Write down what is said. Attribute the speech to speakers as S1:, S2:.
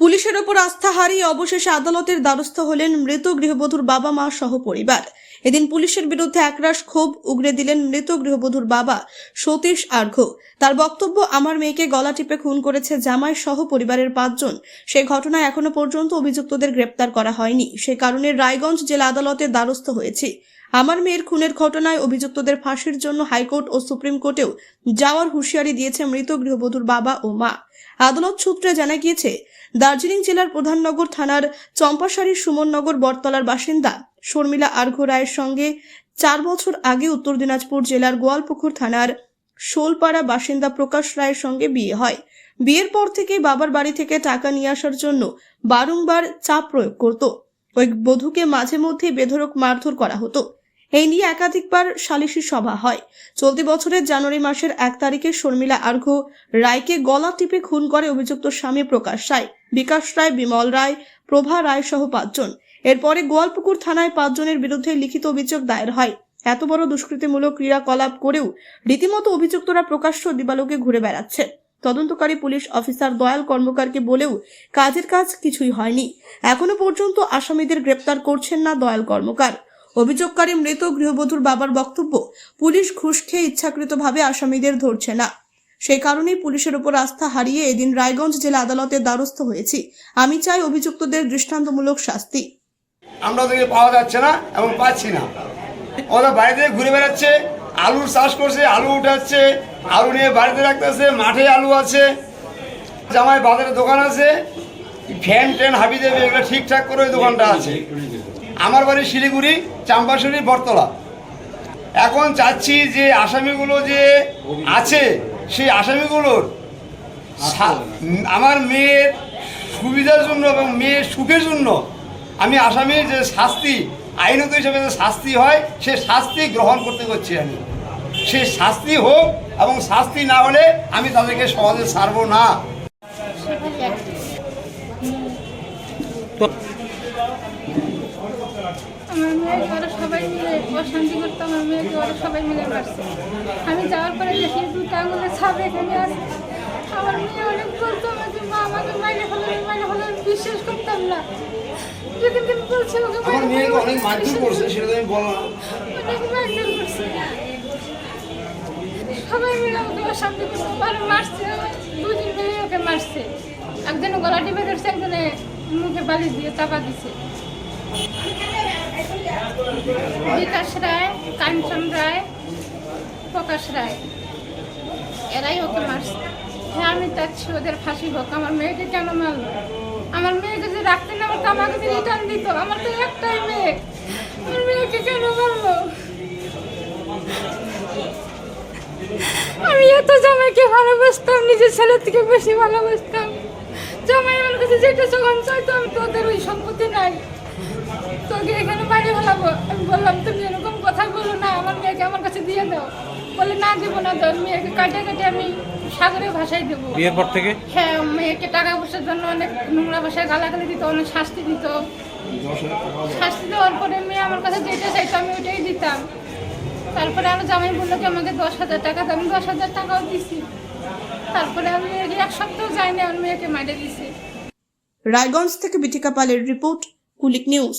S1: পুলিশের ওপর আস্থা হারিয়ে অবশেষে আদালতের দ্বারস্থ হলেন মৃত গৃহবধূর বাবা মা সহ পরিবার। এদিন পুলিশের বিরুদ্ধে একরাশ ক্ষোভ উগরে দিলেন মৃত গৃহবধূর বাবা সতীশ আর্ঘ। তার বক্তব্য, আমার মেয়েকে গলা টিপে খুন করেছে জামাই সহ পরিবারের পাঁচজন। সেই ঘটনায় এখনও পর্যন্ত অভিযুক্তদের গ্রেপ্তার করা হয়নি। সে কারণে রায়গঞ্জ জেলা আদালতের দ্বারস্থ হয়েছে। আমার মেয়ের খুনের ঘটনায় অভিযুক্তদের ফাঁসির জন্য হাইকোর্ট ও সুপ্রিম কোর্টেও যাওয়ার হুঁশিয়ারি দিয়েছে মৃত গৃহবধূর বাবা ও মা। আদালত সূত্রে জানা গিয়েছে, দার্জিলিং জেলার প্রধাননগর থানার চম্পাশাড়ির সুমননগর বটতলার বাসিন্দা শর্মিলা আর্ঘ রায়ের সঙ্গে চার বছর আগে উত্তর দিনাজপুর জেলার গোয়ালপুকুর থানার শোলপাড়া বাসিন্দা প্রকাশ রায়ের সঙ্গে বিয়ে হয়। বিয়ের পর থেকে বাবার বাড়ি থেকে টাকা নিয়ে আসার জন্য বারংবার চাপ প্রয়োগ করত। ওই বধূকে মাঝে মধ্যে বেধরক মারধর করা হতো। এই নিয়ে একাধিকবার সালিশি সভা হয়। চলতি বছরের জানুয়ারি মাসের এক তারিখে শর্মিলা আর্ঘ রায়কে গলা টিপে খুন করে অভিযুক্ত স্বামী প্রকাশ রায়, বিকাশ রায়, বিমল রায়, প্রভা রায় সহ পাঁচজন। এরপরে গোয়ালপুকুর থানায় পাঁচজনের বিরুদ্ধে লিখিত অভিযোগ দায়ের হয়। এত বড় দুষ্কৃতিমূলক ক্রিয়াকলাপ করেও রীতিমতো অভিযুক্তরা প্রকাশ্য দিবালোকে ঘুরে বেড়াচ্ছে। তদন্তকারী পুলিশ অফিসার দয়াল কর্মকারকে বলেও কাজের কাজ কিছুই হয়নি। এখনও পর্যন্ত আসামিদের গ্রেপ্তার করছেন না দয়াল কর্মকার। অভিযোগকারী মৃত গৃহবধূর বাবার বক্তব্য, পুলিশ ঘুষ খেয়ে ইচ্ছাকৃতভাবে আসামিদের ধরছে না। সেই কারণেই পুলিশের উপর আস্থা হারিয়ে এদিন রায়গঞ্জ জেলা আদালতের দ্বারস্থ হয়েছি। আমি চাই অভিযুক্তদের দৃষ্টান্তমূলক শাস্তি।
S2: আমরা ওদেরকে পাওয়া যাচ্ছে না এবং পাচ্ছি না। ওরা বাড়িতে ঘুরে বেড়াচ্ছে, আলুর চাষ করছে, আলু উঠাচ্ছে, আলু নিয়ে বাড়িতে রাখতেছে, মাঠে আলু আছে, জামাই বাজারে দোকান আছে, ফ্যান ট্যান হাবি দেবে, এগুলো ঠিকঠাক করে ওই দোকানটা আছে। আমার বাড়ি শিলিগুড়ি চাম্পাশুড়ি বটতলা। এখন চাচ্ছি যে আসামিগুলো যে আছে সেই আসামিগুলোর আমার মেয়ের সুবিধার জন্য এবং মেয়ের সুখের জন্য আমি আসামির যে শাস্তি আইনত হিসেবে যে শাস্তি হয় সে শাস্তি গ্রহণ করতে করছি আমি। সে শাস্তি হোক এবং শাস্তি না হলে আমি তাদেরকে সমাজে ছাড়বো না।
S3: আমার মেয়েকে ওরা সবাই মিলে অশান্তি করতো আমার মেয়েকে ওরা সবাই মিলে মারছে আমি যাওয়ার পরে দেখি দুটো আঙুলে ছাপ এখানে আছে। আমার মেয়ে অনেক বলতো আমাকে মা আমাকে মাইরে ফেলে মাইরে ফেলে আমি বিশ্বাস করতাম না। যেদিন দিন বলছে ওকে
S2: আমার
S3: মাইরে
S2: মেয়েকে অনেক মারধর করছে সেটা আমি বললাম
S3: অনেক মারধর করছে। সবাই মিলে ওকে অশান্তি করতো আর মারছে মিলে ওকে মারছে। একজনে গলা টিপে ধরছে একজনে মুখে বালিশ দিয়ে চাপা দিছে। বিকাশ রায়, কাঞ্চন রায়, প্রকাশ রায়, এরাই ওকে মারছে। হ্যাঁ আমি চাচ্ছি ওদের ফাঁসি হোক, আমার মেয়েকে কেন মারলো? আমার মেয়েকে যে রাখতে না পারতো, আমাকে যে রিটার্ন দিত, আমার তো একটাই মেয়ে। আমার মেয়েকে কেন মারলো? আমি এত জামাইকে ভালোবাসতাম, নিজের ছেলের থেকে বেশি ভালোবাসতাম। জামাই আমার কাছে যেটা যখন চাইতো আমি তোদের ওই সম্পত্তি নাই। তোকে এখানে বাইরে ফেলাবো আমি বললাম তুমি এরকম কথা বলো না আমার মেয়েকে আমার কাছে দিয়ে দাও। বলে না দেবো না তোর মেয়েকে কাটে কাটে আমি সাগরে ভাষায় দেবো।
S4: বিয়ের পর থেকে?
S3: হ্যাঁ মেয়েকে টাকা পয়সার জন্য অনেক নোংরা ভাষায় গালাগালি দিত অনেক শাস্তি দিত। শাস্তি দেওয়ার পরে মেয়ে আমার কাছে যেটা চাইতো আমি ওইটাই দিতাম। তারপরে আমার জামাই বলল কি আমাকে দশ হাজার টাকা দাও। আমি দশ হাজার টাকাও দিছি। আমি দিছি।
S1: রায়গঞ্জ থেকে বিথিকা পালের রিপোর্ট কুলিক নিউজ।